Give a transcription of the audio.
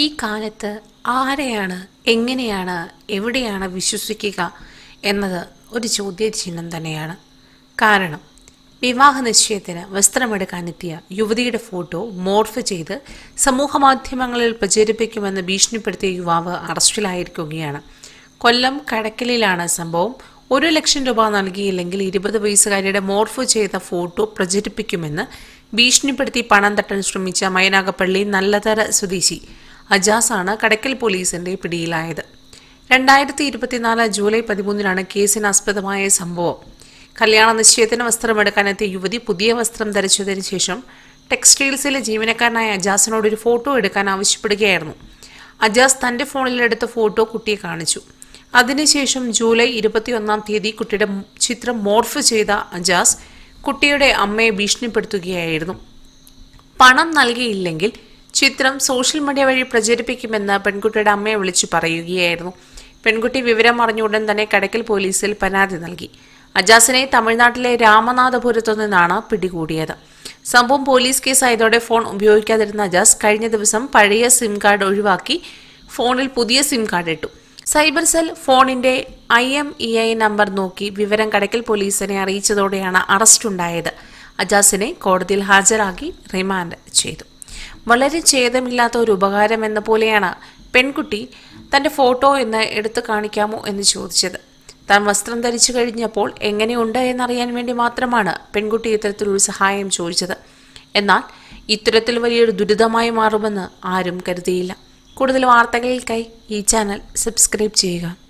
ഈ കാലത്ത് ആരെയാണ് എങ്ങനെയാണ് എവിടെയാണ് വിശ്വസിക്കുക എന്നത് ഒരു ചോദ്യചിഹ്നം തന്നെയാണ്. കാരണം വിവാഹ നിശ്ചയത്തിന് വസ്ത്രമെടുക്കാനെത്തിയ യുവതിയുടെ ഫോട്ടോ മോർഫ് ചെയ്ത് സമൂഹമാധ്യമങ്ങളിൽ പ്രചരിപ്പിക്കുമെന്ന് ഭീഷണിപ്പെടുത്തിയ യുവാവ് അറസ്റ്റിലായിരിക്കുകയാണ്. കൊല്ലം കടക്കലിലാണ് സംഭവം. ഒരു ലക്ഷം രൂപ നൽകിയില്ലെങ്കിൽ ഇരുപത് വയസ്സുകാരിയുടെ മോർഫ് ചെയ്ത ഫോട്ടോ പ്രചരിപ്പിക്കുമെന്ന് ഭീഷണിപ്പെടുത്തി പണം തട്ടാൻ ശ്രമിച്ച മൈനാഗപ്പള്ളി നല്ലതര സ്വദേശി അജാസാണ് കടക്കൽ പോലീസിന്റെ പിടിയിലായത്. രണ്ടായിരത്തി ഇരുപത്തിനാല് ജൂലൈ പതിമൂന്നിനാണ് കേസിന് ആസ്പദമായ സംഭവം. കല്യാണ നിശ്ചയത്തിന് വസ്ത്രമെടുക്കാനെത്തിയ യുവതി പുതിയ വസ്ത്രം ധരിച്ചതിന് ശേഷം ടെക്സ്റ്റൈൽസിലെ ജീവനക്കാരനായ അജാസിനോട് ഒരു ഫോട്ടോ എടുക്കാൻ ആവശ്യപ്പെടുകയായിരുന്നു. അജാസ് തന്റെ ഫോണിലെടുത്ത ഫോട്ടോ കുട്ടിയെ കാണിച്ചു. അതിനുശേഷം ജൂലൈ ഇരുപത്തിയൊന്നാം തീയതി കുട്ടിയുടെ ചിത്രം മോർഫ് ചെയ്ത അജാസ് കുട്ടിയുടെ അമ്മയെ ഭീഷണിപ്പെടുത്തുകയായിരുന്നു. പണം നൽകിയില്ലെങ്കിൽ ചിത്രം സോഷ്യൽ മീഡിയ വഴി പ്രചരിപ്പിക്കുമെന്ന് പെൺകുട്ടിയുടെ അമ്മയെ വിളിച്ചു പറയുകയായിരുന്നു. പെൺകുട്ടി വിവരം അറിഞ്ഞ ഉടൻ തന്നെ കടക്കൽ പോലീസിൽ പരാതി നൽകി. അജാസിനെ തമിഴ്നാട്ടിലെ രാമനാഥപുരത്തു നിന്നാണ് പിടികൂടിയത്. സംഭവം പോലീസ് കേസായതോടെ ഫോൺ ഉപയോഗിക്കാതിരുന്ന അജാസ് കഴിഞ്ഞ ദിവസം പഴയ സിം കാർഡ് ഒഴിവാക്കി ഫോണിൽ പുതിയ സിം കാർഡ് ഇട്ടു. സൈബർ സെൽ ഫോണിന്റെ I M E I number നോക്കി വിവരം കടക്കൽ പോലീസിനെ അറിയിച്ചതോടെയാണ് അറസ്റ്റ് ഉണ്ടായത് അജാസിനെ കോടതിയിൽ ഹാജരാക്കി റിമാൻഡ് ചെയ്തു. വളരെ ഛേദമില്ലാത്ത ഒരു ഉപകാരം എന്ന പോലെയാണ് പെൺകുട്ടി തന്റെ ഫോട്ടോ എന്ന് എടുത്തു കാണിക്കാമോ എന്ന് ചോദിച്ചത്. താൻ വസ്ത്രം ധരിച്ചു കഴിഞ്ഞപ്പോൾ എങ്ങനെയുണ്ട് എന്നറിയാൻ വേണ്ടി മാത്രമാണ് പെൺകുട്ടി ഇത്തരത്തിലൊരു സഹായം ചോദിച്ചത്. എന്നാൽ ഇത്തരത്തിൽ വലിയൊരു ദുരിതമായി മാറുമെന്ന് ആരും കരുതിയില്ല. കൂടുതൽ വാർത്തകൾക്കായി ഈ ചാനൽ സബ്സ്ക്രൈബ് ചെയ്യുക.